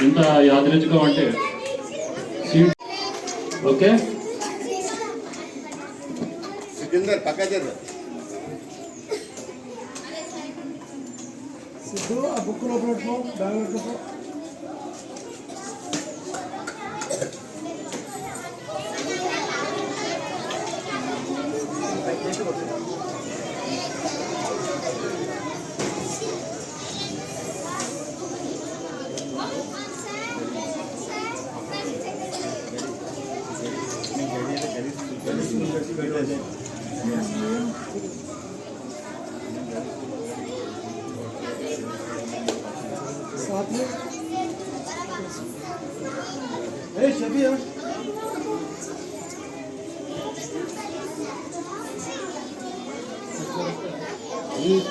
ఇంత యాదరించుకో అంటే seat okay? Sikandar పక్క చేద్దాం సిద్ధు ఆ బుక్ లోపల Fatma. Hey Şabiye. İyi.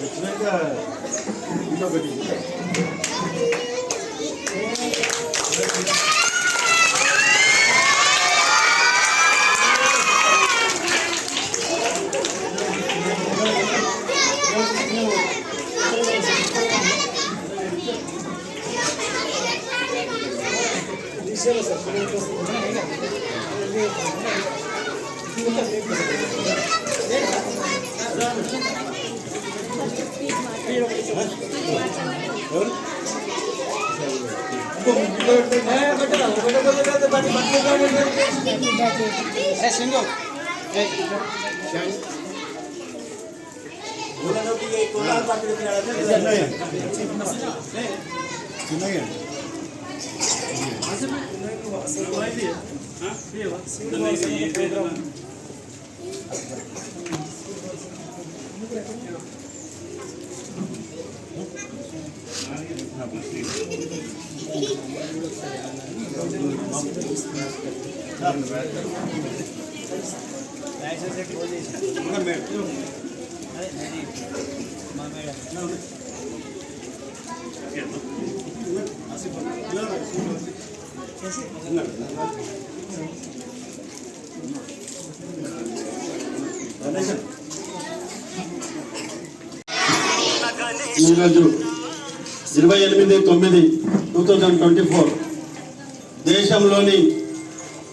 Geçmek ya. Bir daha bakayım. చిన్నగా Gracias. ఈరోజు ఇరవై ఎనిమిది తొమ్మిది టూ థౌజండ్ ట్వంటీ ఫోర్ దేశంలోని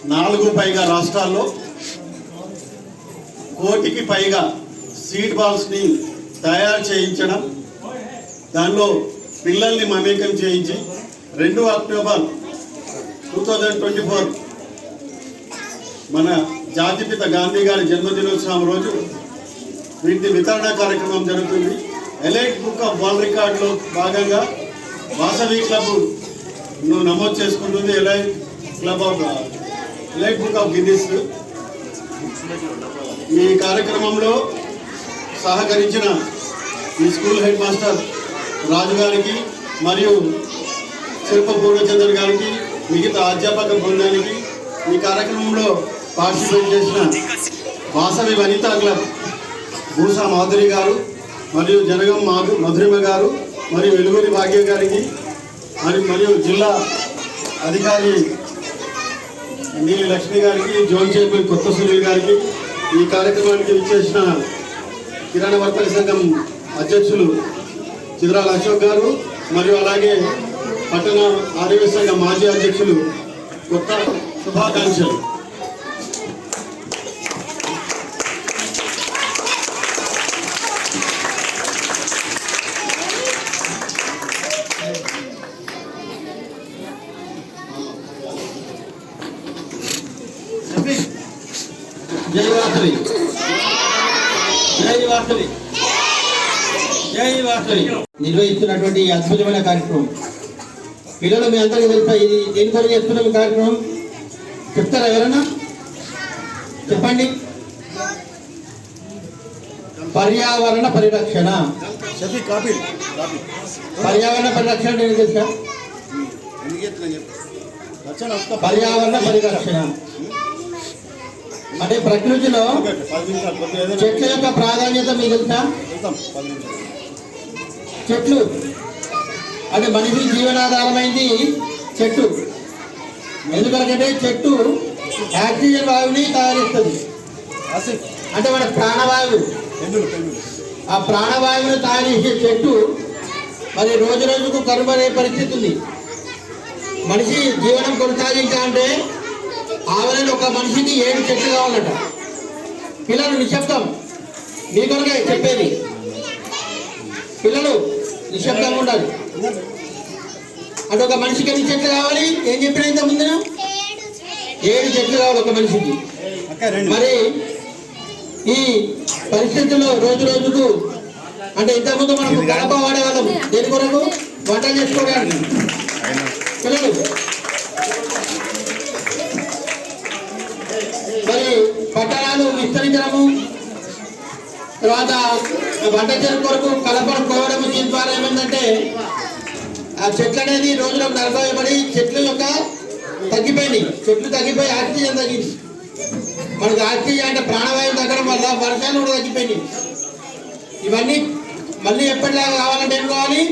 నాలుగు పైగా రాష్ట్రాల్లో కోటికి పైగా సీడ్ బాల్స్ని తయారు చేయించడం దానిలో పిల్లల్ని మమేకం చేయించి రెండు October two thousand twenty four మన జాతిపిత గాంధీ గారి జన్మదినోత్సవం రోజు వీటి వితరణ కార్యక్రమం జరుగుతుంది. ఎలైట్ బుక్ ఆఫ్ వరల్డ్ రికార్డులో భాగంగా వాసవి క్లబ్ను నమోదు చేసుకుంటుంది. Elite club of elite book of Guinness. ఈ కార్యక్రమంలో సహకరించిన ఈ స్కూల్ హెడ్ మాస్టర్ రాజు గారికి మరియు శిల్ప పూర్ణచంద్ర గారికి మిగతా అధ్యాపక బృందానికి ఈ కార్యక్రమంలో పార్టిసిపేట్ చేసిన వాసవి వనితా క్లబ్ భూసా మాధురి గారు మరియు జనగం మాధు మధురిమ గారు మరియు వెలుగురి భాగ్య గారికి మరి మరియు జిల్లా అధికారి నీలి లక్ష్మి గారికి జోన్ చైర్మన్ కొత్త సునీల్ గారికి ఈ కార్యక్రమానికి విచ్చేసిన కిరాణా వర్తక సంఘం అధ్యక్షులు చిద్రాల అశోక్ గారు మరియు అలాగే పట్టణ ఆరోగ్య సంఘ మాజీ అధ్యక్షులు కొత్త శుభాకాంక్షలు. జై వాసవి జై వాసవి జై వాసవి నిర్వహిస్తున్నటువంటి ఈ అద్భుతమైన కార్యక్రమం. పిల్లలు మీ అందరికీ తెలుసా ఇది దేని కొరకు చేస్తున్నాం కార్యక్రమం? చెప్తారా ఎవరన్నా? చెప్పండి. పర్యావరణ పరిరక్షణ. పర్యావరణ పరిరక్షణ నేను తెలుసా? పర్యావరణ పరిరక్షణ. అంటే ప్రకృతిలో చెట్ల యొక్క ప్రాధాన్యత మీకు తెలుసా? చెట్లు. అంటే మనిషి జీవనాధారమైంది చెట్టు. ఎందుకంటే చెట్టు ఆక్సిజన్ వాయువుని తయారిస్తుంది. అంటే మన ప్రాణవాయువు. ఆ ప్రాణవాయువుని తయారు చేసే చెట్టు మరి రోజు రోజుకు కనుమరే పరిస్థితి ఉంది. మనిషి జీవనం కొనసాగించాలంటే ఆవరణ ఒక మనిషికి ఏడు చెట్లు కావాలట పిల్లలు నిశ్శబ్దం. మీ కొరకే చెప్పేది. పిల్లలు నిశ్శబ్దంగా ఉండాలి. అంటే ఒక మనిషికి ఎన్ని చెట్లు కావాలి? ఏం చెప్పిన ఇంత ముందు ఏడు చెట్లు కావాలి ఒక మనిషికి. మరి ఈ పరిస్థితుల్లో రోజు రోజుకు అంటే ఇంతకుముందు మనకు కడప వాడేవాళ్ళం దేని కొరకు? వంట చేసుకోవడానికి. పిల్లలు పట్టణాలు విస్తరించడము తర్వాత వంట చెరుకు కొరకు కలపడం కోవడం దీని ద్వారా ఏమైందంటే ఆ చెట్లు అనేది రోజులకు నలభై చెట్లు యొక్క తగ్గిపోయినాయి. చెట్లు తగ్గిపోయి ఆక్సిజన్ తగ్గింది. మనకు ఆక్సిజన్ అంటే ప్రాణవాయువు తగ్గడం వల్ల వర్షాలు కూడా తగ్గిపోయినాయి. ఇవన్నీ మళ్ళీ ఎప్పటిలాగా కావాలంటే ఏం కావాలి?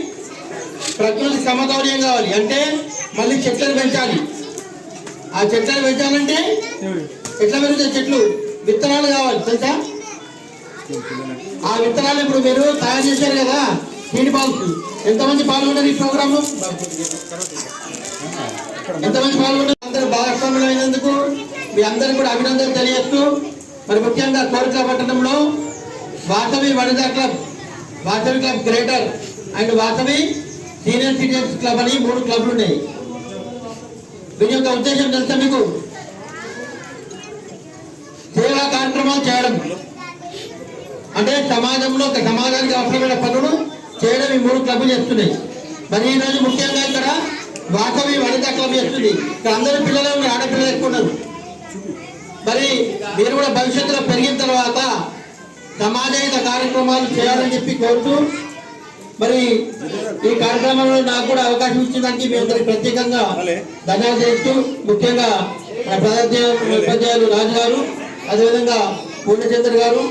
ప్రకృతి సమతౌల్యం కావాలి. అంటే మళ్ళీ చెట్లను పెంచాలి. ఆ చెట్లను పెంచాలంటే ఎట్లా పెరుగుతాయి చెట్లు? విత్తనాలు కావాలి తెలుసా? ఆ విత్తనాలు ఇప్పుడు మీరు తయారు చేశారు కదా సీడ్ బాల్స్ ఎంతమంది పాల్గొన్నారు ఈ ప్రోగ్రామ్? ఎంతమంది పాల్గొన్నారు అందరూ భాగస్వాములు అయినందుకు మీ అందరికి కూడా అభినందనలు తెలియస్తూ మరి ముఖ్యంగా కోరిక పట్టణంలో Vasavi Vanitha club Vasavi club greater and Vasavi senior citizens club అని మూడు క్లబ్లు ఉన్నాయి. దీని యొక్క ఉద్దేశం తెలుసా మీకు? సేవా కార్యక్రమాలు చేయడం. అంటే సమాజంలో ఒక సమాజానికి అవసరమైన పనులు చేయడం ఈ మూడు క్లబ్లు చేస్తున్నాయి. మరి ఈ రోజు ముఖ్యంగా ఇక్కడ వాసవి వనిత క్లబ్ చేస్తుంది. ఇక్కడ అందరి పిల్లలు ఉన్నారు, ఆడపిల్లలు ఎక్కువ ఉన్నారు. మరి మీరు కూడా భవిష్యత్తులో పెరిగిన తర్వాత సమాజహిత కార్యక్రమాలు చేయాలని చెప్పి కోరుతూ మరి ఈ కార్యక్రమంలో నాకు కూడా అవకాశం ఇచ్చినందుకు మీ అందరికి ప్రత్యేకంగా ధన్యవాదాలు చేస్తూ ముఖ్యంగా మన ప్రధాన ఉపాధ్యాయులు రాజు గారు అదేవిధంగా పూర్ణచంద్ర గారు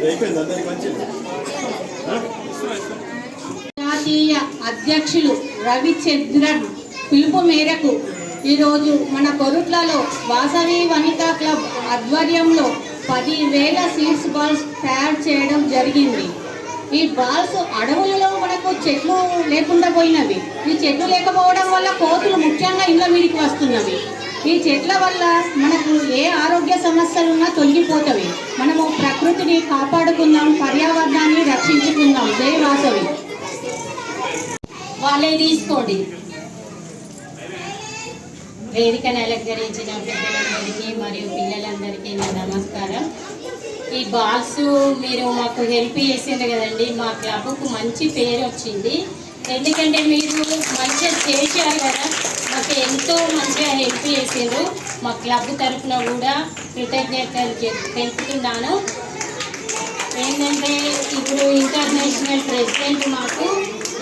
అయిపోయింది అందరికి మంచి జాతీయ అధ్యక్షులు రవిచంద్రన్ పిలుపు మేరకు ఈరోజు మన కొరుట్లలో వాసవి వనితా క్లబ్ ఆధ్వర్యంలో పదివేల సీడ్స్ బాల్స్ తయారు చేయడం జరిగింది. ఈ బాల్స్ అడవులలో మనకు చెట్లు లేకుండా పోయినవి. ఈ చెట్లు లేకపోవడం వల్ల కోతులు ముఖ్యంగా ఇళ్ళ మీదకి వస్తున్నవి. ఈ చెట్ల వల్ల మనకు ఏ ఆరోగ్య సమస్యలు ఉన్నా తొలగిపోతవి. మనము ప్రకృతిని కాపాడుకుందాం పర్యావరణాన్ని రక్షించుకుందాం. జై వాసవి. వాళ్ళే తీసుకోండి. వేదికను అలంకరించిన పెద్దలందరికీ మరియు పిల్లలందరికీ నా నమస్కారం. ఈ బాల్స్ మీరు మాకు హెల్ప్ చేసిండ్రు కదండి మా క్లబ్కు మంచి పేరు వచ్చింది. ఎందుకంటే మీరు మంచిగా చేశారు కదా మాకు ఎంతో మంచిగా హెల్ప్ చేసిండ్రు. మా క్లబ్ తరఫున కూడా కృతజ్ఞతలు తెలుపుతున్నాను. ఏంటంటే ఇప్పుడు ఇంటర్నేషనల్ ప్రెసిడెంట్ మాకు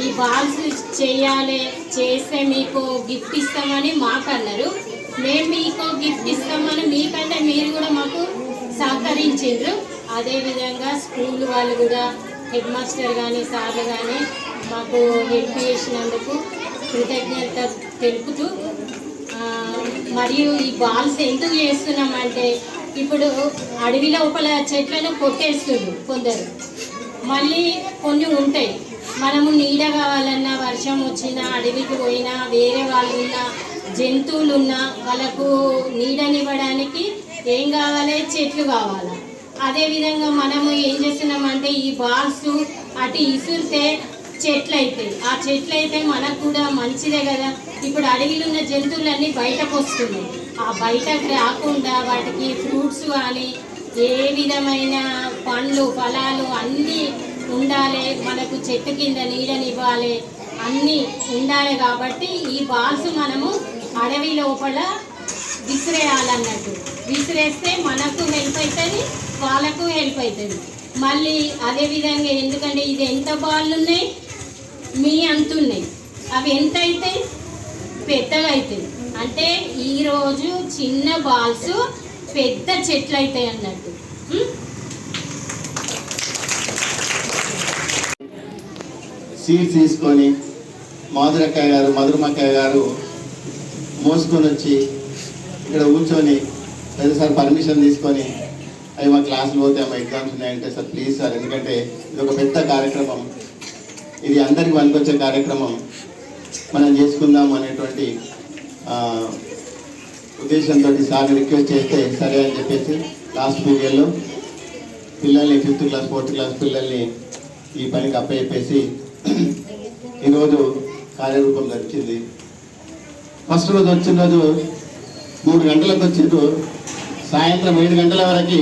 ఈ బాల్స్ చేయాలి చేస్తే మీకు గిఫ్ట్ ఇస్తామని మాకు అన్నారు. మేము మీకు గిఫ్ట్ ఇస్తామని మీకంటే మీరు కూడా మాకు సహకరించారు అదేవిధంగా స్కూల్ వాళ్ళు కూడా హెడ్ మాస్టర్ కానీ సార్లు కానీ మాకు హెల్ప్ చేసినందుకు కృతజ్ఞత తెలుపుతూ మరియు ఈ బాల్స్ ఎందుకు చేస్తున్నామంటే ఇప్పుడు అడవి లోపల చెట్లను కొట్టేస్తుండ్రు కొందరు. మళ్ళీ కొన్ని ఉంటాయి. మనము నీడ కావాలన్నా వర్షం వచ్చినా అడవికి పోయినా వేరే వాళ్ళు ఉన్నా జంతువులు ఉన్నా వాళ్ళకు నీడనివ్వడానికి ఏం కావాలి? చెట్లు కావాలి. అదేవిధంగా మనము ఏం చేస్తున్నామంటే ఈ బాల్స్ అటు ఇసురితే చెట్లు అవుతాయి ఆ చెట్లు అయితే మనకు కూడా మంచిదే కదా. ఇప్పుడు అడవిలో ఉన్న జంతువులన్నీ బయటకు వస్తున్నాయి. ఆ బయటకు రాకుండా వాటికి ఫ్రూట్స్ కానీ ఏ విధమైన పండ్లు ఫలాలు అన్నీ ఉండాలి మనకు చెట్టు కింద నీడనివ్వాలి అన్నీ ఉండాలి కాబట్టి ఈ బాల్స్ మనము అడవి లోపల విసిరేయాలన్నట్టు. విసిరేస్తే మనకు హెల్ప్ అవుతుంది వాళ్ళకు హెల్ప్ అవుతుంది మళ్ళీ అదే విధంగా ఎందుకంటే ఇది ఎంత బాళ్ళు ఉన్నాయి మీ అంత ఉన్నాయి అవి ఎంత అవుతాయి పెద్దగా అవుతాయి అంటే ఈరోజు చిన్న బాల్స్ పెద్ద చెట్లు అవుతాయి అన్నట్టు. సీడ్స్ సీట్స్ తీసుకొని మాధురక్కయ్య గారు మధురమక్కయ్య గారు మోసుకొని వచ్చి ఇక్కడ కూర్చొని లేదా సార్ పర్మిషన్ తీసుకొని అవి మా క్లాసులు పోతే మా ఎగ్జామ్స్ ఉన్నాయంటే సార్ ప్లీజ్ సార్ ఎందుకంటే ఇది ఒక పెద్ద కార్యక్రమం. ఇది అందరికి పనికొచ్చే కార్యక్రమం. మనం చేసుకుందాం అనేటువంటి ఉద్దేశంతో సార్ రిక్వెస్ట్ చేస్తే సరే అని చెప్పేసి లాస్ట్ పీరియడ్లో పిల్లల్ని ఫిఫ్త్ క్లాస్ ఫోర్త్ క్లాస్ పిల్లల్ని ఈ పనికి అప్పచెప్పేసి ఈరోజు కార్యరూపం దక్కింది ఫస్ట్ రోజు వచ్చిన రోజు మూడు గంటలకు వచ్చిండ్రు సాయంత్రం ఏడు గంటల వరకు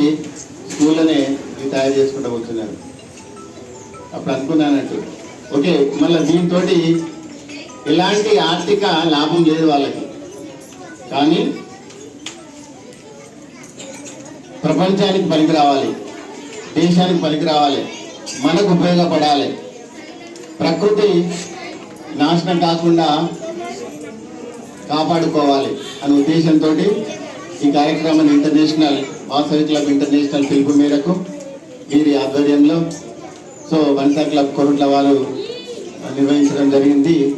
స్కూల్లోనే ఇది తయారు చేసుకుంటూ కూర్చున్నారు. అప్పుడు అనుకున్నానంటూ ఓకే మళ్ళీ దీంతో ఎలాంటి ఆర్థిక లాభం లేదు వాళ్ళకి. కానీ ప్రపంచానికి పనికి రావాలి దేశానికి పనికి రావాలి మనకు ఉపయోగపడాలి. ప్రకృతి నాశనం కాకుండా కాపాడుకోవాలి అనే ఉద్దేశంతో ఈ కార్యక్రమాన్ని ఇంటర్నేషనల్ వాసవి క్లబ్ ఇంటర్నేషనల్ పిలుపు మేరకు వీరి ఆధ్వర్యంలో సో వనితా క్లబ్ కొరుట్ల వారు నిర్వహించడం జరిగింది.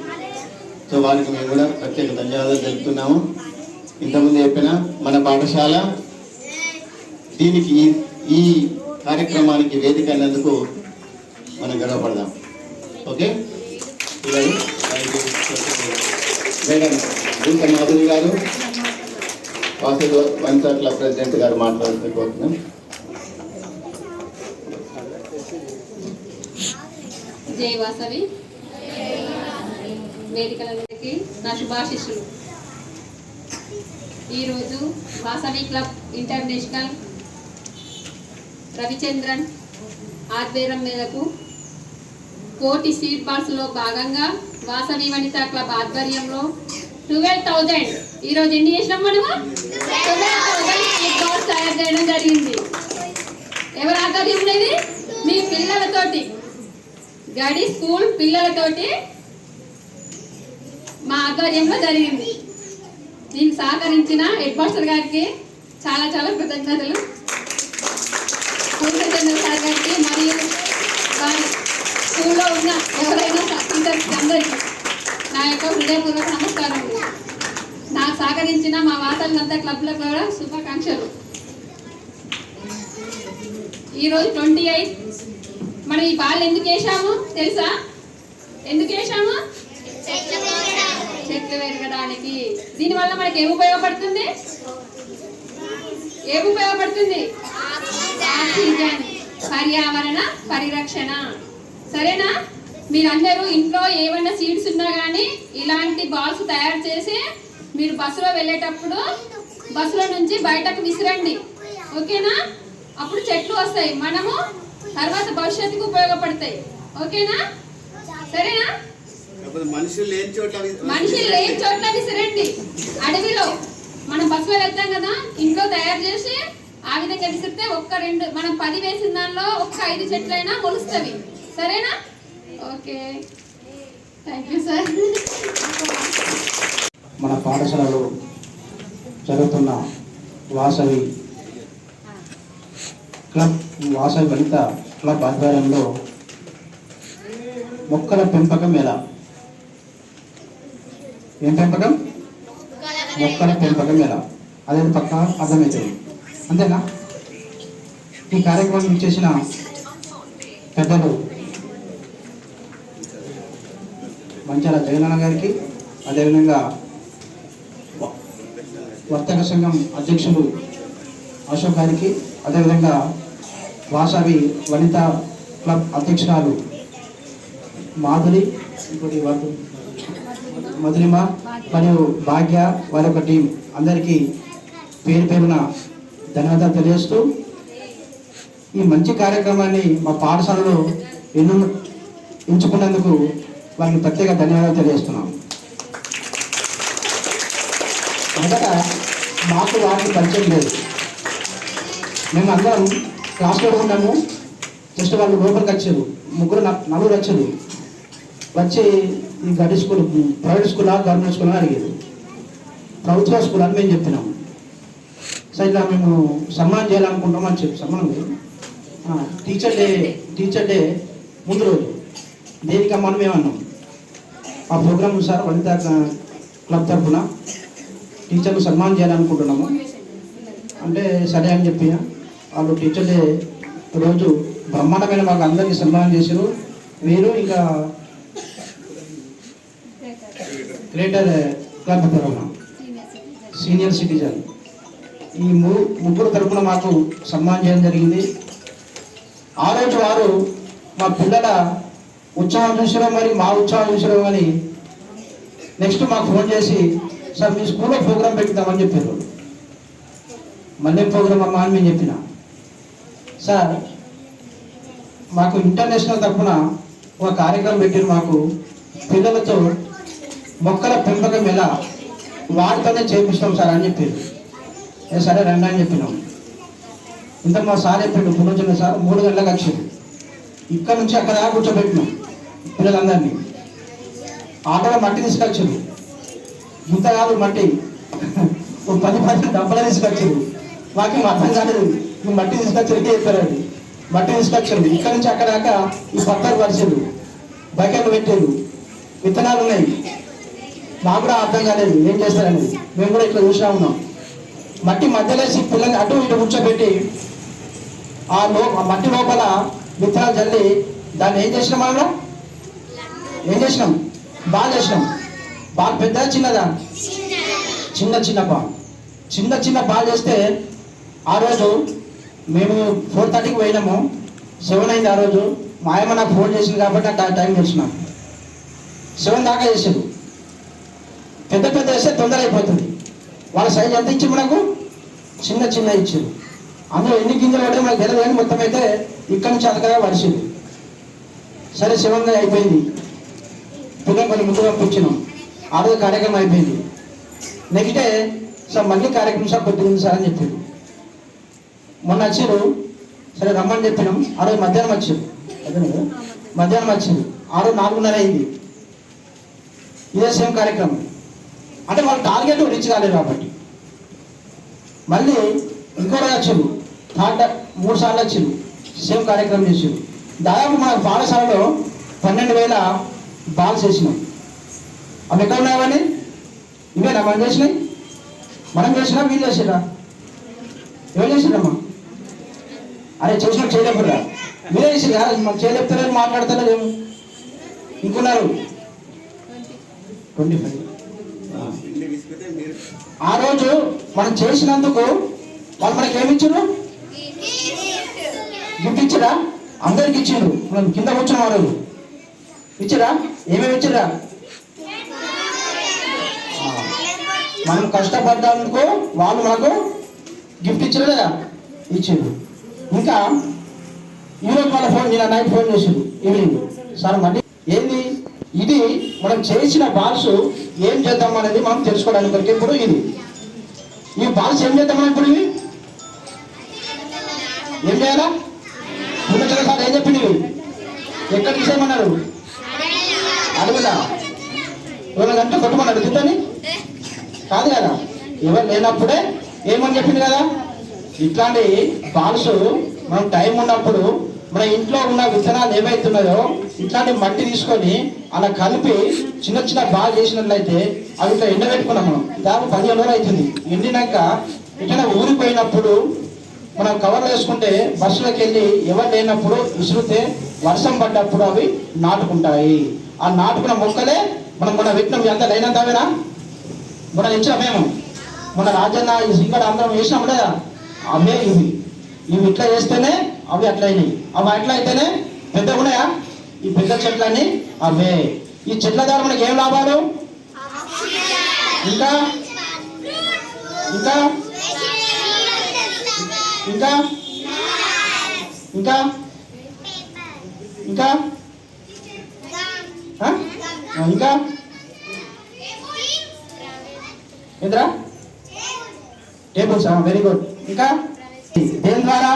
సో వారికి మేము కూడా ప్రత్యేక ధన్యవాదాలు తెలుపుతున్నాము. ఇంతకుముందు చెప్పిన మన పాఠశాల దీనికి ఈ- కార్యక్రమానికి వేదిక అన్నందుకు మనం గర్వపడదాం. ఓకే? మేడం ఇంకా మాధురి గారు వాసు వనితా క్లబ్ ప్రెసిడెంట్ గారు మాట్లాడుతూ కోరుతున్నాం జై వాసవి. వేదికలందరికీ నా శుభాశిష్యులు ఈరోజు వాసవి క్లబ్ ఇంటర్నేషనల్ రవిచంద్రన్ ఆధ్వర్యం మేరకు కోటి సీడ్ బాల్స్లో భాగంగా వాసవి వనితా క్లబ్ ఆధ్వర్యంలో ట్వెల్వ్ థౌజండ్. ఈరోజు ఎన్ని చేసినాం మనము? Twelve thousand. సీడ్ బాల్స్ తయారు చేయడం జరిగింది. ఎవరి ఆధ్వర్యంలో ఇది మీ పిల్లలతోటి. గడి స్కూల్ పిల్లలతోటి మా ఆధ్వర్యంలో జరిగింది. దీనికి సహకరించిన హెడ్ మాస్టర్ గారికి చాలా చాలా కృతజ్ఞతలు. పూర్ణచంద్ర సార్ గారికి మరియు వారి స్కూల్లో ఉన్న ఎవరైనా టీచర్స్ అందరికీ నా యొక్క హృదయపూర్వక నమస్కారం నాకు సహకరించిన మా వాతావరణంతా క్లబ్లకు కూడా శుభాకాంక్షలు. ఈరోజు ట్వంటీ ఎయిట్. మనం ఈ బాల్ ఎందుకు వేసాము తెలుసా? ఎందుకు వేసాము చెట్లు పెరగడానికి. దీనివల్ల మనకి ఏమి ఉపయోగపడుతుంది? ఏమి ఉపయోగపడుతుంది? ఆక్సిజన్. పర్యావరణ పరిరక్షణ. సరేనా? మీరందరూ ఇంట్లో ఏమైనా సీడ్స్ ఉన్నా కానీ ఇలాంటి బాల్స్ తయారు చేసి మీరు బస్సులో వెళ్ళేటప్పుడు బస్సులో నుంచి బయటకు విసిరండి. ఓకేనా? అప్పుడు చెట్లు వస్తాయి. మనము తర్వాత భవిష్యత్తుకు ఉపయోగపడతాయి. ఓకేనా? సరేనా? మనుషులు చోట్ల లేని చోట్ల విసిరండి. అడవిలో మనం బస్సులో వెళ్తాం కదా ఇంట్లో తయారు చేసి ఆ విధంగా విసిరితే ఒక్క రెండు మనం పది వేసిన దానిలో ఒక్క ఐదు చెట్లైనా మొలుస్తవి సరేనా? ఓకే. థ్యాంక్ యూ సార్ మన పాఠశాలలో జరుగుతున్న వాసవి క్లబ్ వాసవి వనిత క్లబ్ ఆధ్వర్యంలో మొక్కల పెంపకం ఎలా? ఏం పెంపకం? మొక్కల పెంపకం ఎలా? అదే పక్క అర్థమవుతుంది అంతేనా? ఈ కార్యక్రమం ఇచ్చేసిన పెద్దలు మంచాల జగనన్న గారికి అదేవిధంగా వర్తక సంఘం అధ్యక్షులు అశోక్ గారికి అదేవిధంగా వాసవి వనిత క్లబ్ అధ్యక్షురాలు మాధురి ఇంకోటి వారు మధురిమ మరియు భాగ్య వారి యొక్క టీం అందరికీ పేరు పేరున ధన్యవాదాలు తెలియజేస్తూ ఈ మంచి కార్యక్రమాన్ని మా పాఠశాలలో ఎన్నో ఎంచుకున్నందుకు వారికి ప్రత్యేక ధన్యవాదాలు తెలియజేస్తున్నాం. మొదట మాకు వారికి పరిచయం లేదు. మేము అందరం క్లాస్లో ఉన్నాము. జస్ట్ వాళ్ళు లోపలికి వచ్చారు. ముగ్గురు నలుగురు వచ్చారు. వచ్చి ఈ గడి స్కూల్ ప్రైవేట్ స్కూలా గవర్నమెంట్ స్కూల్ అని అడిగారు. ప్రభుత్వ స్కూల్ అని మేము చెప్పినాము సరే ఇలా మేము సన్మానం చేయాలనుకుంటాం అని చెప్పి సన్మానం లేదు టీచర్ డే టీచర్ డే ముందు రోజు. దేనికి మనం ఏమన్నాం? ఆ ప్రోగ్రామ్ సార్ వనిత క్లబ్ తరఫున టీచర్ను సన్మానం చేయాలనుకుంటున్నాము. అంటే సరే అని చెప్పి వాళ్ళు టీచర్ డే రోజు బ్రహ్మాండమైన మాకు అందరినీ సన్మానం చేశారు మీరు ఇంకా గ్రేటర్ క్లబ్ తరఫున సీనియర్ సిటిజన్. ఈ ము- ముగ్గురు తరఫున మాకు సన్మానం చేయడం జరిగింది. ఆ రోజు వారు మా పిల్లల ఉత్సాహం చూసినా మరి మా ఉత్సాహం చూసినా కానీ నెక్స్ట్ మాకు ఫోన్ చేసి సార్ మీ స్కూల్లో ప్రోగ్రామ్ పెట్టుదామని చెప్పారు. మళ్ళీ ప్రోగ్రామ్ అమ్మా అని మేము చెప్పిన. సార్ మాకు ఇంటర్నేషనల్ తరఫున ఒక కార్యక్రమం పెట్టారు మాకు. పిల్లలతో మొక్కల పెంపకం ఎలా? వాటితోనే చేపిస్తాం సార్ అని చెప్పారు. ఏ సరే రండి అని చెప్పినాం. ఇంత మా సార్ చెప్పాడు పునర్జన సార్ మూడు గంటలకు వచ్చింది ఇక్కడ నుంచి అక్కడ కూర్చోబెట్టినాం. పిల్లలందరినీ. ఆటలో మట్టి తీసుకొచ్చారు ఇంత కాదు మట్టి. ఓ పది పది డబ్బులు తీసుకొచ్చారు మాకు అర్థం కాలేదు. ఈ మట్టి తీసుకొచ్చారు చెప్పారండి మట్టి తీసుకొచ్చారు ఇక్కడ నుంచి అక్కడ దాకా ఈ పత్తాలు పరిచారు బకెట్లు పెట్టారు విత్తనాలు ఉన్నాయి. మాకు కూడా అర్థం కాలేదు. ఏం చేస్తారని మేము కూడా ఇట్లా చూసినా ఉన్నాం. మట్టి మధ్యలేసి పిల్లల్ని అటు ఇటు కూర్చోబెట్టి ఆ లో ఆ మట్టి లోపల విత్తనాలు చల్లి దాన్ని ఏం చేసినాం మనం? ఏం చేసినాం బాగా చేసినాం. బాగా పెద్ద చిన్నదా? చిన్న చిన్న బాల్ చిన్న చిన్న బాల్ చేస్తే ఆ రోజు మేము ఫోర్ థర్టీకి పోయినాము. సెవెన్ అయింది ఆ రోజు. మా ఆయమ్మ నాకు ఫోన్ చేసింది కాబట్టి నాకు ఆ టైం తెలిసినాం సెవెన్ దాకా చేసాడు. పెద్ద పెద్ద వేస్తే తొందర అయిపోతుంది. వాళ్ళ సైజ్ ఎంత ఇచ్చి మనకు? చిన్న చిన్న ఇచ్చారు అందులో ఎన్ని గింజలు పడితే మనకు తెలియదు కానీ మొత్తం అయితే ఇక్కడి నుంచి అదకగా వడిసింది సరే శివంగా అయిపోయింది. పిల్లలు కొన్ని ముందు పంపించినాం ఆ రోజు కార్యక్రమం అయిపోయింది. నెక్స్ట్ డే సార్ మళ్ళీ కార్యక్రమం సార్ కొద్దిగా సార్ అని చెప్పారు. మొన్న వచ్చారు. సరే రమ్మని చెప్పినాం. ఆ రోజు మధ్యాహ్నం వచ్చారు. మధ్యాహ్నం వచ్చింది ఆ రోజు నాలుగున్నర అయింది. ఇదే సేమ్ కార్యక్రమం. అంటే వాళ్ళ టార్గెట్ రీచ్ కాలేదు కాబట్టి. మళ్ళీ ఇంకో రోజు వచ్చారు. థర్డ్ మూడు సార్లు వచ్చారు. సేమ్ కార్యక్రమం చేసారు దాదాపు మన పాఠశాలలో పన్నెండు వేల బాల్స్ వేసినాం అవి ఎక్కడ ఉన్నాయని ఇవేనా మనం చేసినాయి మనం చేసినా వీళ్ళు చేసిరా ఏం చేసిరమ్మా అరే చేసినా చేయలేకురా మీరే చేసిరా మనం చేయలేపుతారని మాట్లాడతారో ఇంకున్నారు? Twenty five. ఆ. రోజు మనం చేసినందుకు వాళ్ళు మనకి ఏమిచ్చారు గిఫ్ట్ ఇచ్చారా? అందరికి ఇచ్చిండు మనం కింద కూర్చున్న వాళ్ళు ఇచ్చారా? ఏమేమి ఇచ్చిరా మనం కష్టపడ్డానుకో వాళ్ళు మనకు గిఫ్ట్ ఇచ్చారు కదా? ఇచ్చారు ఇంకా ఈరోజు వాళ్ళ ఫోన్ నిన్న నైట్ ఫోన్ చేసిండు. ఈవినింగ్ సార్ మళ్ళీ ఏంది? ఇది మనం చేసిన బాల్స్ ఏం చేద్దాం అనేది మనం తెలుసుకోవడానికి కొరకు ఇప్పుడు ఇది. ఈ బాల్స్ ఏం చేద్దాం ఇప్పుడు ఇవి? ఏం చేయాలా? ఉన్నట్టు సార్ ఏం చెప్పింది? ఎక్కడ ఎక్కడ తీసేయమన్నారు అడవిలా ఎవరైనా అంటే కాదు కదా. ఎవరు లేనప్పుడే ఏమని చెప్పింది కదా? ఇట్లాంటి బాల్స్ మనం టైం ఉన్నప్పుడు మన ఇంట్లో ఉన్న విత్తనాలు ఏవైతున్నాయో ఇట్లాంటి మట్టి తీసుకొని అలా కలిపి చిన్న చిన్న బాగా చేసినట్లయితే అవి ఇట్లా ఎండబెట్టుకున్నాం మనం. దాదాపు పదిహేను రోజులు అవుతుంది. ఎండినాక ఇట్లా ఊరిపోయినప్పుడు మనం కవర్లు వేసుకుంటే బస్సులోకి వెళ్ళి ఎవరు లేనప్పుడు విసిరితే వర్షం పడ్డప్పుడు అవి నాటుకుంటాయి. ఆ నాటుకున్న మొక్కలే మనం మన పెట్టిన. ఎంత లైనంతవేనా మొన్న ఇచ్చాం మేము. మన రాజన్న ఈ సింగడ అందరం వేసినాం లేదా అవే ఇవి. ఇవి ఇట్లా చేస్తేనే అవి అట్లా అయినాయి. అవి అట్లా అయితేనే పెద్దగా ఉన్నాయా? ఈ పెద్ద చెట్లన్నీ అవే. ఈ చెట్ల ద్వారా మనకి ఏం లాభాలు? ఇంకా? ఇంకా? ఇంకా? ఇంకా? ఇంకా? ఇంకా ఏంద్రా? టేబుల్స్? Very good. ఇంకా? దేని ద్వారా?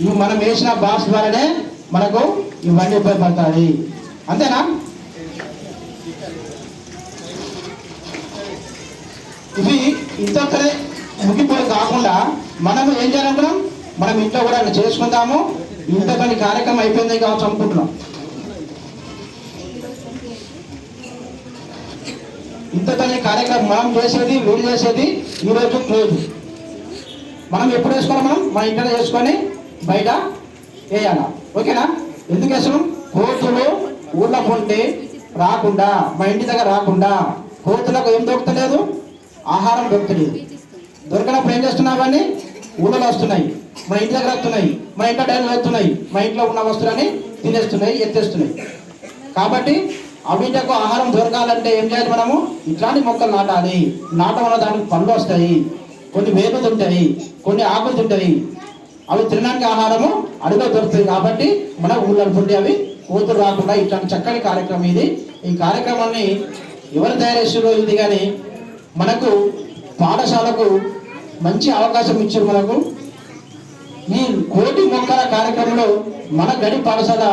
ఇవి మనం వేసిన బాక్స్ ద్వారానే మనకు ఇవన్నీ ఉపయోగపడతాయి. అంతేనా? ఇవి ఇంతక్కడే ముగిపోయి కాకుండా మనము ఏం చేయాలనుకున్నాం మనం ఇంట్లో కూడా చేసుకుందాము. ఇంత పని కార్యక్రమం అయిపోయింది కావచ్చు అనుకుంటున్నాం ఇంత కార్యక్రమం మనం చేసేది వీళ్ళు చేసేది ఈరోజు క్లోజ్. మనం ఎప్పుడు వేసుకోవాలి మనం? మన ఇంట్లో చేసుకొని బయట వేయాలా? ఓకేనా? ఎందుకు వేసాం కోతులు ఊళ్ళకు ఉంటే రాకుండా మా ఇంటి దగ్గర రాకుండా కోతులకు ఏం దొరుకుతలేదు? ఆహారం దొరకలేదు దొరకనప్పుడు ఏం చేస్తున్నావని ఊళ్ళలో వస్తున్నాయి. మా ఇంటి దగ్గర వస్తున్నాయి. మా ఇంట్లో డైలు వస్తున్నాయి. మా ఇంట్లో ఉన్న వస్తువులని తినేస్తున్నాయి ఎత్తేస్తున్నాయి. కాబట్టి అవిటకు ఆహారం దొరకాలంటే ఏం చేయాలి మనము? ఇట్లాంటి మొక్కలు నాటాలి. నాటం వల్ల దానికి పండ్లు వస్తాయి. కొన్ని వేర్లు తింటాయి. కొన్ని ఆకులు తింటాయి. అవి తినడానికి ఆహారము అడుగులో దొరుకుతుంది కాబట్టి మన ఊళ్ళో పుట్టి అవి కూతురు రాకుండా ఇట్లాంటి చక్కని కార్యక్రమం ఇది. ఈ కార్యక్రమాన్ని ఎవరు తయారు చేసారో ఇది కానీ మనకు పాఠశాలకు మంచి అవకాశం ఇచ్చారు మనకు. ఈ కోటి మొక్కల కార్యక్రమంలో మన గడి పాఠశాల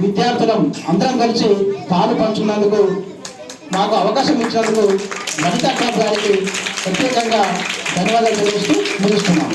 విద్యార్థులం అందరం కలిసి పాలు పంచుకున్నందుకు మాకు అవకాశం ఇచ్చినందుకు వనితా క్లబ్ గారికి ప్రత్యేకంగా ధన్యవాదాలు తెలియజేస్తూ ముగిస్తున్నాం.